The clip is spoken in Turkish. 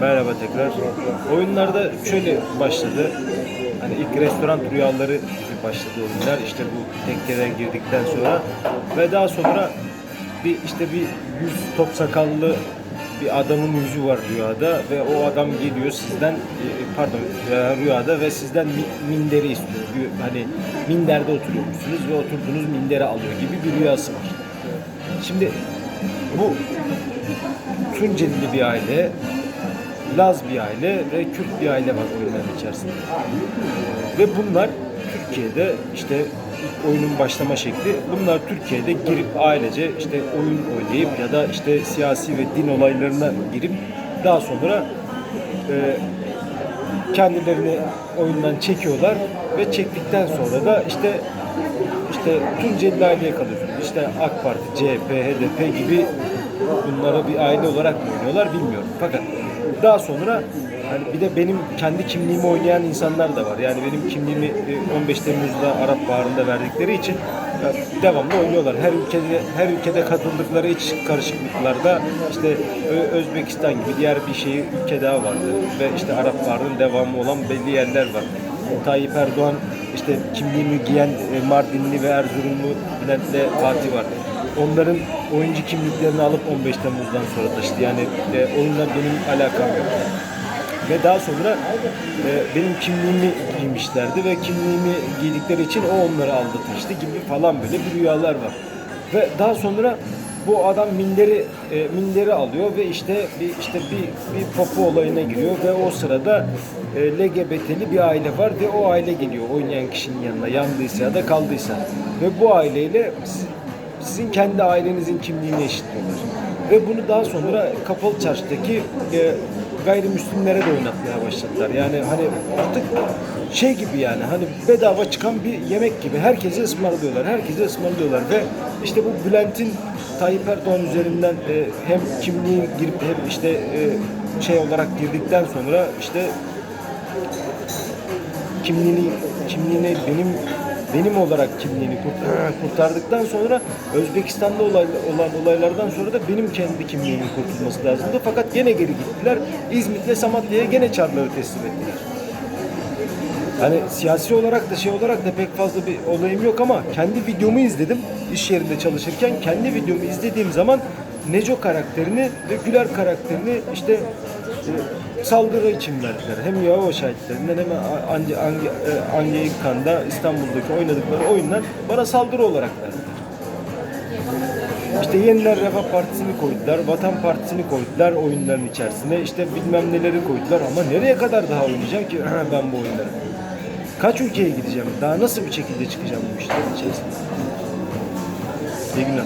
Merhaba tekrar. Oyunlarda şöyle başladı. Hani ilk restoran rüyaları gibi başladı oyunlar. İşte bu tekkeden girdikten sonra ve daha sonra bir işte bir yüz top sakallı bir adamın yüzü var rüyada ve o adam geliyor sizden e, pardon e, rüyada ve sizden mi- minderi istiyor. Hani minderde oturuyormuşsunuz ve oturduğunuz minderi alıyor gibi bir rüyası var. Şimdi bu Tuncelili bir aile, Laz bir aile ve Kürt bir aile var oyunların içerisinde. Ve bunlar Türkiye'de işte ilk oyunun başlama şekli bunlar Türkiye'de girip ailece işte oyun oynayıp ya da işte siyasi ve din olaylarına girip daha sonra e, kendilerini oyundan çekiyorlar ve çektikten sonra da işte işte Tunceli aileye kalıyorsunuz. İşte AK Parti, CHP, HDP gibi bunlara bir aile olarak mı oynuyorlar bilmiyorum. Fakat daha sonra hani bir de benim kendi kimliğimi oynayan insanlar da var. Yani benim kimliğimi e, 15 Temmuz'da Arap Baharı'nda verdikleri için e, devamlı oynuyorlar. Her ülkede her ülkede katıldıkları iç karışıklıklarda işte Özbekistan gibi diğer bir şey ülke daha vardı ve işte Arap Baharı'nın devamı olan belli yerler var. Tayyip Erdoğan işte kimliğimi giyen e, Mardinli ve Erzurumlu Bülent'le Fatih var. Onların oyuncu kimliklerini alıp 15 Temmuz'dan sonra taşıdı. Yani e, oyunla benim alakam yok. Ve daha sonra e, benim kimliğimi giymişlerdi ve kimliğimi giydikleri için o onları aldatmıştı gibi falan böyle bir rüyalar var. Ve daha sonra bu adam minderi e, minderi alıyor ve işte bir işte bir bir popo olayına giriyor ve o sırada e, LGBT'li bir aile var ve o aile geliyor oynayan kişinin yanına yandıysa ya da kaldıysa ve bu aileyle sizin kendi ailenizin kimliğini eşitliyorlar. Ve bunu daha sonra kapalı çarşıdaki e, gayrimüslimlere de oynatmaya başladılar. Yani hani artık şey gibi yani hani bedava çıkan bir yemek gibi herkese ısmarlıyorlar. Herkese ısmarlıyorlar ve işte bu Bülent'in Tayyip Erdoğan üzerinden e, hem kimliğin girip hem işte e, şey olarak girdikten sonra işte kimliğini kimliğini benim benim olarak kimliğini kurt- kurtardıktan sonra Özbekistan'da olay, olan olaylardan sonra da benim kendi kimliğimin kurtulması lazımdı. Fakat gene geri gittiler. İzmit'le Samatya'ya gene çarları teslim ettiler. Hani siyasi olarak da şey olarak da pek fazla bir olayım yok ama kendi videomu izledim iş yerinde çalışırken kendi videomu izlediğim zaman Neco karakterini ve Güler karakterini işte e, saldırı için verdiler. Hem Yahova şahitlerinden hem Ange, Ange, e, Anglikan'da İstanbul'daki oynadıkları oyundan bana saldırı olarak verdiler. İşte Yeniler Refah Partisi'ni koydular, Vatan Partisi'ni koydular oyunların içerisine. İşte bilmem neleri koydular ama nereye kadar daha oynayacağım ki ben bu oyunları? Kaç ülkeye gideceğim? Daha nasıl bir şekilde çıkacağım bu işlerin içerisinde? İyi günler.